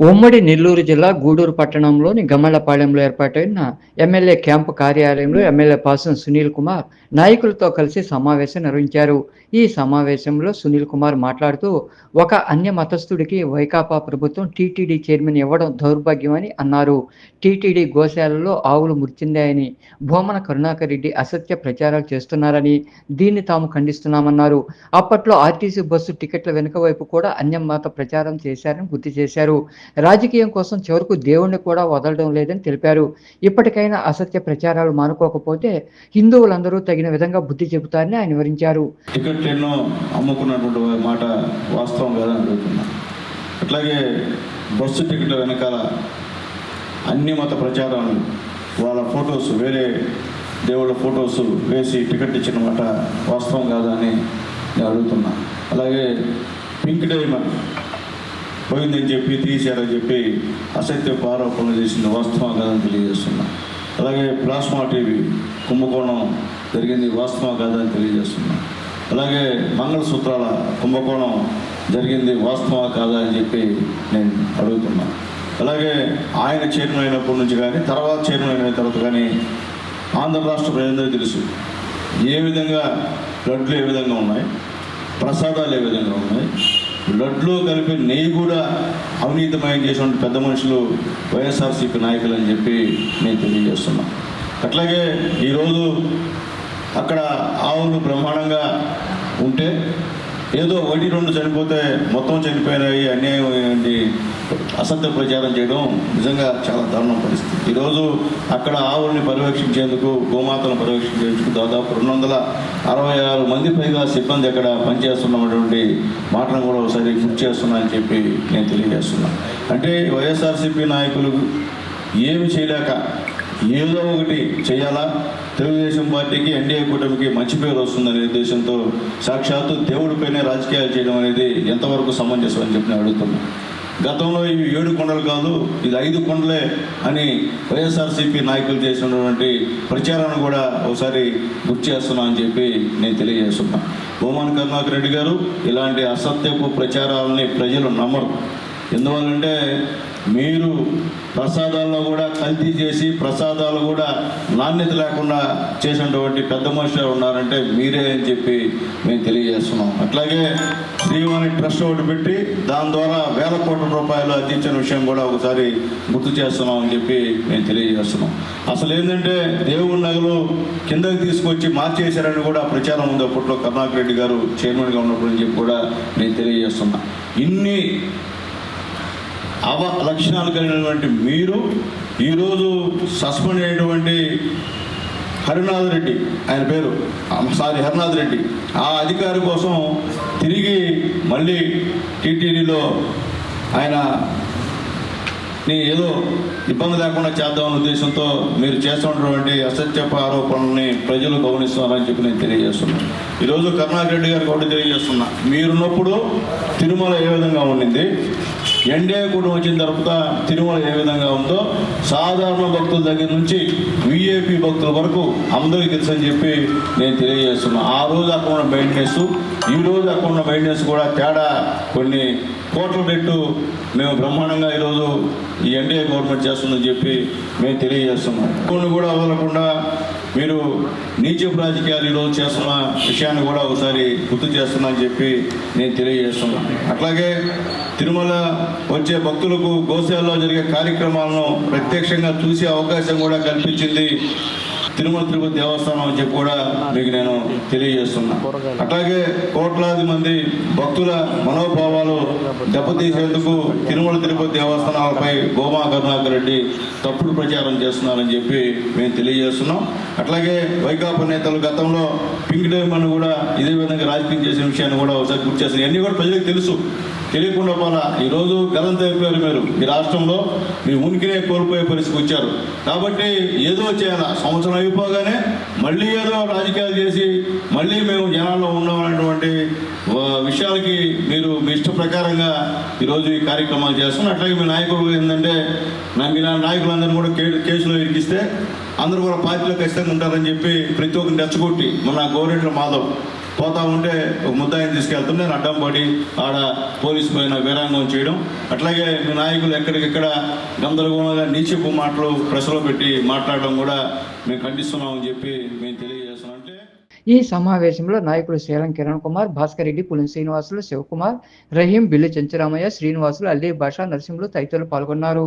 ఉమ్మడి నెల్లూరు జిల్లా గూడూరు పట్టణంలోని గమ్మలపాలెంలో ఏర్పాటైన ఎమ్మెల్యే క్యాంపు కార్యాలయంలో ఎమ్మెల్యే పాసం సునీల్ కుమార్ నాయకులతో కలిసి సమావేశం నిర్వహించారు. ఈ సమావేశంలో సునీల్ కుమార్ మాట్లాడుతూ ఒక అన్య మతస్థుడికి వైకాపా ప్రభుత్వం టీటీడీ చైర్మన్ ఇవ్వడం దౌర్భాగ్యమని అన్నారు. టీటీడీ గోశాలలో ఆవులు మృత్యుందాయని భూమన కరుణాకర్ రెడ్డి అసత్య ప్రచారాలు చేస్తున్నారని దీన్ని తాము ఖండిస్తున్నామన్నారు. అప్పట్లో ఆర్టీసీ బస్సు టికెట్ల వెనుక వైపు కూడా అన్య మత ప్రచారం చేశారని గుర్తు చేశారు. రాజకీయం కోసం చివరకు దేవుణ్ణి కూడా వదలడం లేదని తెలిపారు. ఇప్పటికైనా అసత్య ప్రచారాలు మానుకోకపోతే హిందువులందరూ తగిన విధంగా బుద్ధి చెబుతారని ఆయన వివరించారు. టికెట్లు ఎన్నో అమ్ముకున్నటువంటి మాట వాస్తవం కాదని అడుగుతున్నా అట్లాగే బస్సు టికెట్ల వెనకాల అన్ని మత ప్రచారాలు వాళ్ళ ఫొటోస్ వేరే దేవుళ్ళ ఫొటోస్ వేసి టికెట్ ఇచ్చిన మాట వాస్తవం కాదని నేను అడుగుతున్నా. అలాగే పింక్ డైమండ్ పోయిందని చెప్పి తీశారని చెప్పి అసత్య ఆరోపణలు చేసింది వాస్తవం కాదని తెలియజేస్తున్నా. అలాగే ప్లాస్మా టీవీ కుంభకోణం జరిగింది వాస్తవం కాదని తెలియజేస్తున్నా. అలాగే మంగళసూత్రాల కుంభకోణం జరిగింది వాస్తవా కాదా అని చెప్పి నేను అడుగుతున్నా. అలాగే ఆయన చైర్మన్ అయినప్పటి నుంచి కానీ తర్వాత చైర్మన్ అయిన తర్వాత కానీ ఆంధ్ర రాష్ట్ర ప్రజలందరికీ తెలుసు. ఏ విధంగా లడ్లు ఏ విధంగా ఉన్నాయి ప్రసాదాలు ఏ విధంగా ఉన్నాయి లడ్లో కలిపి నెయ్యి కూడా అవినీతమయం చేసినటువంటి పెద్ద మనుషులు వైఎస్ఆర్సీపీ నాయకులు అని చెప్పి నేను తెలియజేస్తున్నాను అట్లాగే ఈరోజు అక్కడ ఆవులు బ్రహ్మాండంగా ఉంటే ఏదో ఒకటి రెండు చనిపోతే మొత్తం చనిపోయినాయి అన్యాయం ఏంటి? అసత్య ప్రచారం చేయడం నిజంగా చాలా దారుణం పరిస్థితి. ఈరోజు అక్కడ ఆవుల్ని పర్యవేక్షించేందుకు గోమాతను పర్యవేక్షించేందుకు దాదాపు రెండు వందల అరవై ఆరు మంది పైగా సిబ్బంది అక్కడ పనిచేస్తున్నటువంటి మాటను కూడా ఒకసారి గుర్తు చేస్తున్నా అని చెప్పి నేను తెలియజేస్తున్నాను అంటే వైఎస్ఆర్సీపీ నాయకులు ఏమి చేయలేక ఏదో ఒకటి చేయాలా? తెలుగుదేశం పార్టీకి ఎన్డీఏ కూటమికి మంచి పేరు వస్తుందనే ఉద్దేశంతో సాక్షాత్తు దేవుడిపైనే రాజకీయాలు చేయడం అనేది ఎంతవరకు సమంజసం అని చెప్పి నేను అడుగుతున్నాను గతంలో ఇవి ఏడు కొండలు కాదు ఇది ఐదు కొండలే అని వైఎస్ఆర్సీపీ నాయకులు చేసినటువంటి ప్రచారాన్ని కూడా ఒకసారి గుర్తు చేస్తున్నా అని చెప్పి నేను తెలియజేస్తున్నా. భూమాన్ కరుణాకర్ రెడ్డి గారు ఇలాంటి అసత్యపు ప్రచారాలని ప్రజలు నమ్మరు. ఎందువల్లంటే మీరు ప్రసాదాల్లో కూడా కల్తీ చేసి ప్రసాదాలు కూడా నాణ్యత లేకుండా చేసినటువంటి పెద్ద మనుషులు ఉన్నారంటే మీరే అని చెప్పి మేము తెలియజేస్తున్నాం. అట్లాగే శ్రీవాణి ట్రస్ట్ ఒకటి పెట్టి దాని ద్వారా వేల కోట్ల రూపాయలు అందించిన విషయం కూడా ఒకసారి గుర్తు చేస్తున్నాం అని చెప్పి మేము తెలియజేస్తున్నాం. అసలు ఏంటంటే దేవుడి నగలు కిందకి తీసుకొచ్చి మార్చేశారని కూడా ప్రచారం ఉంది అప్పట్లో కరుణాకర్ రెడ్డి గారు చైర్మన్గా ఉన్నప్పుడు అని చెప్పి కూడా నేను తెలియజేస్తున్నా. ఇన్ని అవ లక్షణాలు కలిగినటువంటి మీరు ఈరోజు సస్పెండ్ అయినటువంటి హరినాథ్ రెడ్డి ఆయన పేరు సారీ హరినాథ్ రెడ్డి ఆ అధికారి కోసం తిరిగి మళ్ళీ టీటీడీలో ఆయన నీ ఏదో ఇబ్బంది లేకుండా చేద్దామన్న ఉద్దేశంతో మీరు చేస్తున్నటువంటి అసత్యప ఆరోపణల్ని ప్రజలు గమనిస్తున్నారని చెప్పి నేను తెలియజేస్తున్నాను. ఈరోజు కరుణాకర్ రెడ్డి గారు కూడా తెలియజేస్తున్నా మీరున్నప్పుడు తిరుమల ఏ విధంగా ఉండింది? ఎన్డీఏ కూడా వచ్చిన తర్వాత తిరుమల ఏ విధంగా ఉందో సాధారణ భక్తుల దగ్గర నుంచి విఏపి భక్తుల వరకు అందరికీ తెలుసు అని చెప్పి నేను తెలియజేస్తున్నా. ఆ రోజు అక్కడ ఉన్న మెయింటెనెన్స్ ఈ రోజు అక్కడ ఉన్న మెయింటెనెన్స్ కూడా తేడా కొన్ని కోట్ల రెట్టు మేము బ్రహ్మాండంగా ఈరోజు ఈ ఎన్డీఏ గవర్నమెంట్ చేస్తుందని చెప్పి మేము తెలియజేస్తున్నాం. కొన్ని కూడా వదలకుండా మీరు నీచపు రాజకీయాలు ఈరోజు చేస్తున్న విషయాన్ని కూడా ఒకసారి గుర్తు చేస్తున్నా అని చెప్పి నేను తెలియజేస్తున్నాను అట్లాగే తిరుమల వచ్చే భక్తులకు గోశాలలో జరిగే కార్యక్రమాలను ప్రత్యక్షంగా చూసే అవకాశం కూడా కల్పించింది తిరుమల తిరుపతి దేవస్థానం అని చెప్పి కూడా మీకు నేను తెలియజేస్తున్నా. అట్లాగే కోట్లాది మంది భక్తుల మనోభావాలు దెబ్బతీసేందుకు తిరుమల తిరుపతి దేవస్థానాలపై గోమా కరుణాకర్ రెడ్డి తప్పుడు ప్రచారం చేస్తున్నారని చెప్పి మేము తెలియజేస్తున్నాం. అట్లాగే వైకాపా నేతలు గతంలో పింక్ డైమండ్ కూడా ఇదే విధంగా రాజకీయం చేసిన విషయాన్ని కూడా ఒకసారి గుర్తు చేస్తున్నారు ఇవన్నీ కూడా ప్రజలకు తెలుసు. తెలియకుండా పోలా ఈరోజు గలంత అయిపోయారు మీరు. ఈ రాష్ట్రంలో మీ ఉనికినే కోల్పోయే పరిస్థితికి వచ్చారు. కాబట్టి ఏదో చేయాలి? సంవత్సరం అయిపోగానే మళ్ళీ ఏదో రాజకీయాలు చేసి మళ్ళీ మేము జనాల్లో ఉన్నామనేటువంటి విషయాలకి మీరు మీ ఇష్ట ప్రకారంగా ఈరోజు ఈ కార్యక్రమాలు చేస్తున్నారు. అట్లాగే మీ నాయకుడు ఏంటంటే మీ నా నాయకులందరినీ కూడా కే కేసులో ఇరికిస్తే అందరూ కూడా పార్టీలో ఖచ్చితంగా ఉంటారని చెప్పి ప్రతి ఒక్కరిని రెచ్చగొట్టి మన గోరెంట్ల మాధవ్ పోతా ఉంటే ఒక ముద్దాయిని తీసుకెళ్తుంటే నేను అడ్డం పడి ఆడ పోలీసు పైన వీరాంగం చేయడం. అట్లాగే మీ నాయకులు ఎక్కడికెక్కడ గందరగోళంగా నీచపు మాటలు ప్రెస్లో పెట్టి మాట్లాడడం కూడా మేము ఖండిస్తున్నామని చెప్పి మేము తెలియజేస్తున్నాం. అంటే ఈ సమావేశంలో నాయకులు శ్రీలం కిరణ్ కుమార్ భాస్కర్ రెడ్డి పులిం శ్రీనివాసులు శివకుమార్ రహీం బిల్లు చెంచరామయ్య శ్రీనివాసులు అల్లీ భాష నరసింహులు తదితరులు పాల్గొన్నారు.